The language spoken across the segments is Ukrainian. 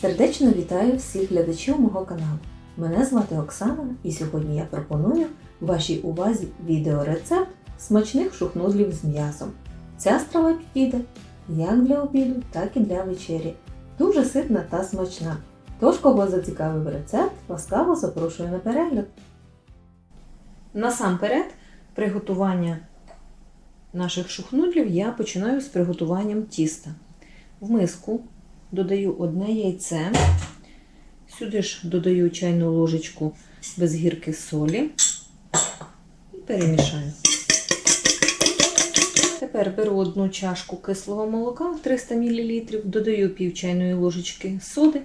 Сердечно вітаю всіх глядачів мого каналу. Мене звати Оксана і сьогодні я пропоную вашій увазі відеорецепт смачних шухнудлів з м'ясом. Ця страва підійде як для обіду, так і для вечері. Дуже ситна та смачна. Тож, кого зацікавив рецепт, ласкаво запрошую на перегляд. Насамперед, приготування наших шухнудлів я починаю з приготуванням тіста. В миску додаю одне яйце. Сюди ж додаю чайну ложечку без гірки солі і перемішаю. Тепер беру одну чашку кислого молока 300 мл, додаю пів чайної ложечки соди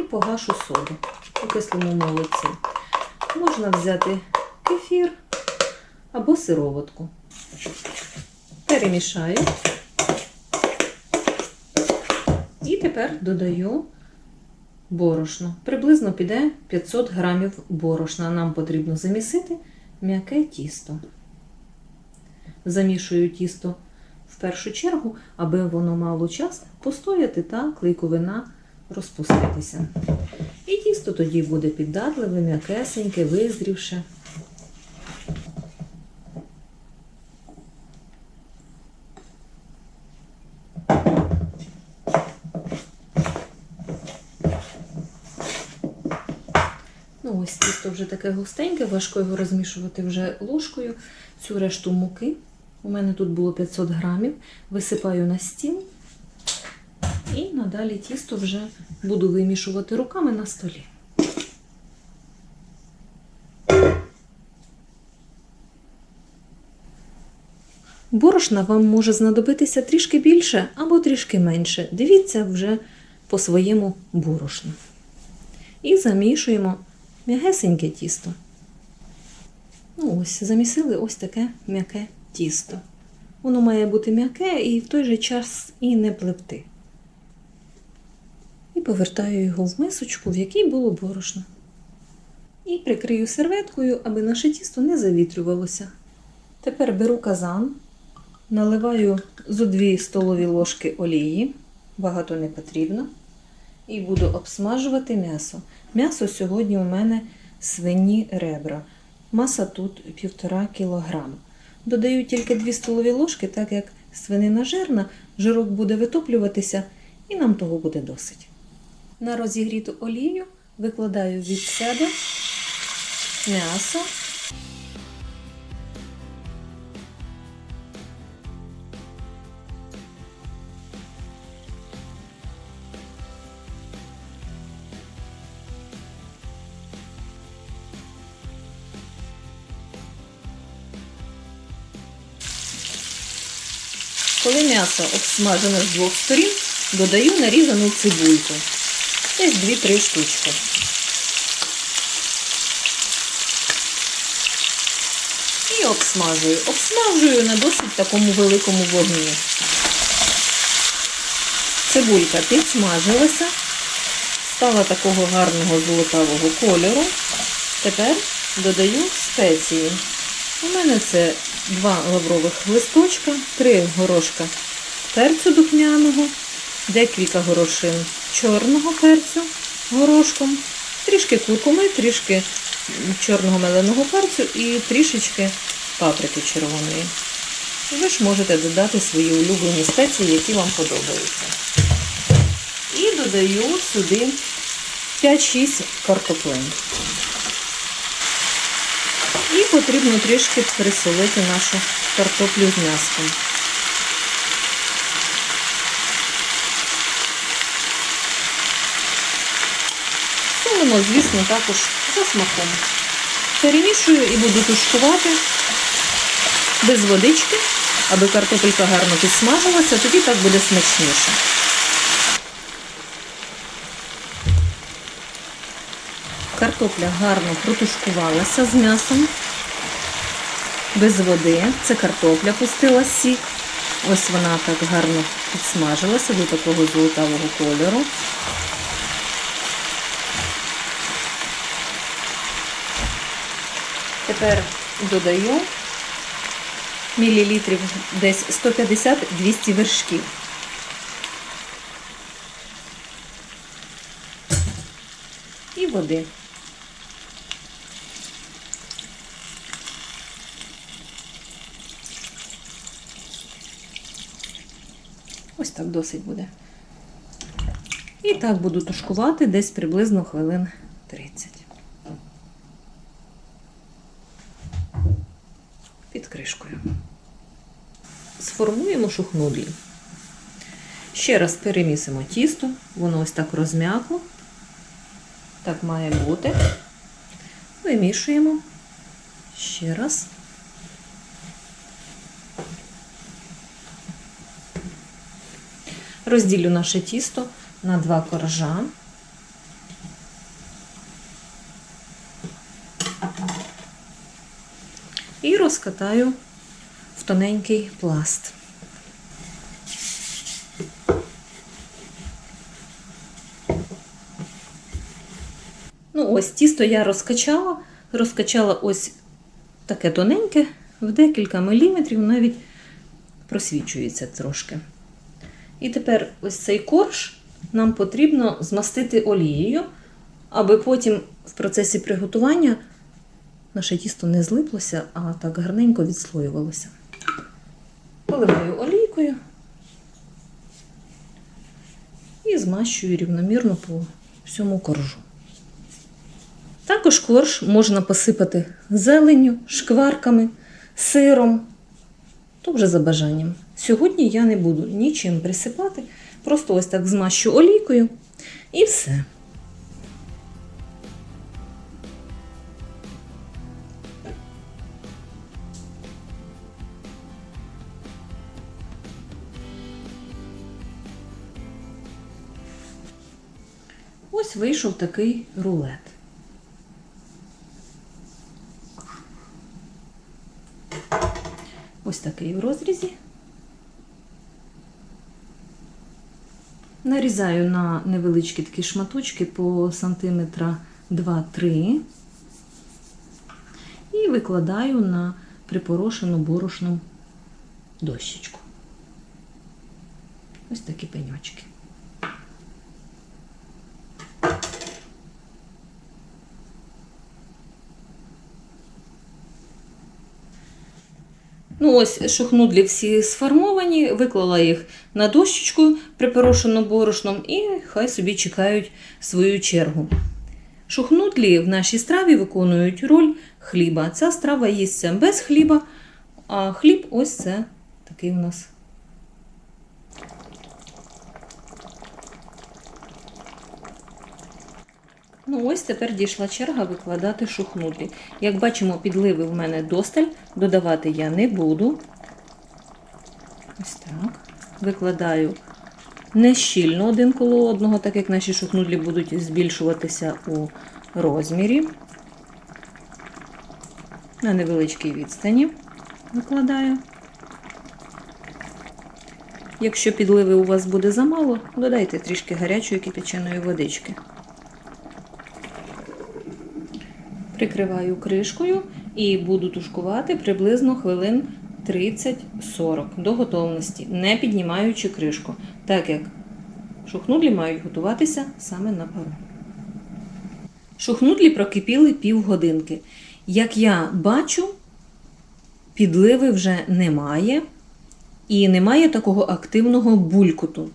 і погашу соду у кислому молоці. Можна взяти кефір або сироватку. Перемішаю. І тепер додаю борошно. Приблизно піде 500 грамів борошна. Нам потрібно замісити м'яке тісто. Замішую тісто в першу чергу, аби воно мало час постояти та клейковина розпуститися. І тісто тоді буде піддатливе, м'якесеньке, визрівше. Вже таке густеньке, важко його розмішувати вже ложкою. Цю решту муки. У мене тут було 500 грамів. Висипаю на стіл. І надалі тісто вже буду вимішувати руками на столі. Борошна вам може знадобитися трішки більше або трішки менше. Дивіться вже по своєму борошну. І замішуємо м'ягесеньке тісто. Ну ось, замісили ось таке м'яке тісто. Воно має бути м'яке і в той же час і не пливти. І повертаю його в мисочку, в якій було борошно. І прикрию серветкою, аби наше тісто не завітрювалося. Тепер беру казан, наливаю зо 2 столові ложки олії, багато не потрібно. І буду обсмажувати м'ясо. М'ясо сьогодні у мене свині ребра. Маса тут 1,5 кг. Додаю тільки 2 столові ложки, так як свинина жирна, жирок буде витоплюватися і нам того буде досить. На розігріту олію викладаю від себе м'ясо. Коли м'ясо обсмажене з двох сторін, додаю нарізану цибульку. Десь 2-3 штучки. І обсмажую. Обсмажую на досить такому великому вогні. Цибулька підсмажилася, стала такого гарного золотавого кольору. Тепер додаю спеції. У мене це два лаврових листочка, три горошка перцю духмяного, декілька горошин чорного перцю горошком, трішки куркуми, трішки чорного меленого перцю і трішечки паприки червоної. Ви ж можете додати свої улюблені спеції, які вам подобаються. І додаю сюди 5-6 картоплин. І потрібно трішки присолити нашу картоплю з м'яском. Солимо, звісно, також за смаком. Перемішую і буду тушкувати без водички, аби картопелька гарно підсмажилася, тоді так буде смачніше. Картопля гарно протушкувалася з м'ясом, без води. Це картопля пустила сік. Ось вона так гарно підсмажилася до такого золотавого кольору. Тепер додаю мілілітрів десь 150-200 вершків. і води. Ось так досить буде. І так буду тушкувати десь приблизно хвилин 30. Під кришкою. Сформуємо шухнудлі. Ще раз перемісимо тісто, воно ось так розм'якло. Так має бути. Вимішуємо. Ще раз. Розділю наше тісто на два коржа. І розкатаю в тоненький пласт. Ну, ось тісто я розкачала, розкачала ось таке тоненьке, в декілька міліметрів навіть просвічується трошки. І тепер ось цей корж нам потрібно змастити олією, аби потім в процесі приготування наше тісто не злиплося, а так гарненько відслоювалося. Поливаю олійкою і змащую рівномірно по всьому коржу. Також корж можна посипати зеленню, шкварками, сиром, то вже за бажанням. Сьогодні я не буду нічим присипати, просто ось так змащу олійкою і все. Ось вийшов такий рулет. Ось такий в розрізі. Нарізаю на невеличкі такі шматочки по сантиметра 2-3 і викладаю на припорошену борошном дощечку. Ось такі пеньочки. Ну, ось шухнудлі всі сформовані, виклала їх на дощечку, припорошену борошном, і хай собі чекають свою чергу. Шухнудлі в нашій страві виконують роль хліба. Ця страва їсться без хліба, а хліб ось це такий у нас. Ну, ось тепер дійшла черга викладати шухнудлі. Як бачимо, підливи в мене досталь, додавати я не буду. Ось так. Викладаю не щільно один коло одного, так як наші шухнудлі будуть збільшуватися у розмірі. На невеличкій відстані викладаю. Якщо підливи у вас буде замало, додайте трішки гарячої кипяченої водички. Прикриваю кришкою і буду тушкувати приблизно хвилин 30-40 до готовності, не піднімаючи кришку, так як шухнудлі мають готуватися саме на пару. Шухнудлі прокипіли півгодинки. Як я бачу, підливи вже немає і немає такого активного булькоту.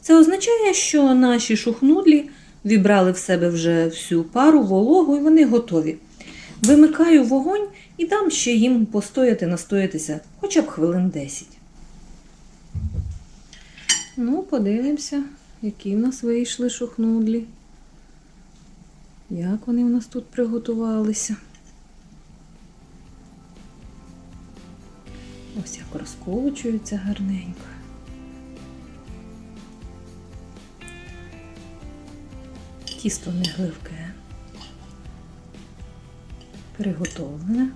Це означає, що наші шухнудлі вібрали в себе вже всю пару, вологу, і вони готові. Вимикаю вогонь і дам ще їм постояти, настоятися хоча б хвилин 10. Ну, подивимося, які в нас вийшли шухнудлі. Як вони в нас тут приготувалися. Ось як розколочуються гарненько. Тісто не гливке. Приготовлене.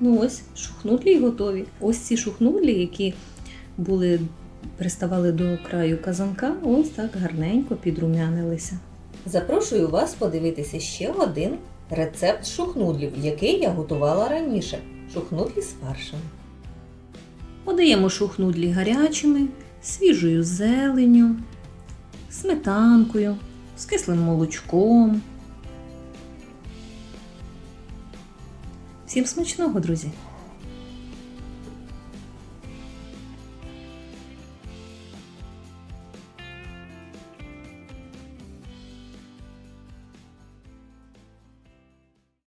Ну ось, шухнудлі готові. Ось ці шухнудлі, які були, приставали до краю казанка, ось так гарненько підрумянилися. Запрошую вас подивитися ще один рецепт шухнудлів, який я готувала раніше. Шухнудлі з фаршем. Подаємо шухнудлі гарячими, свіжою зеленю, сметанкою, з кислим молочком. Всім смачного, друзі!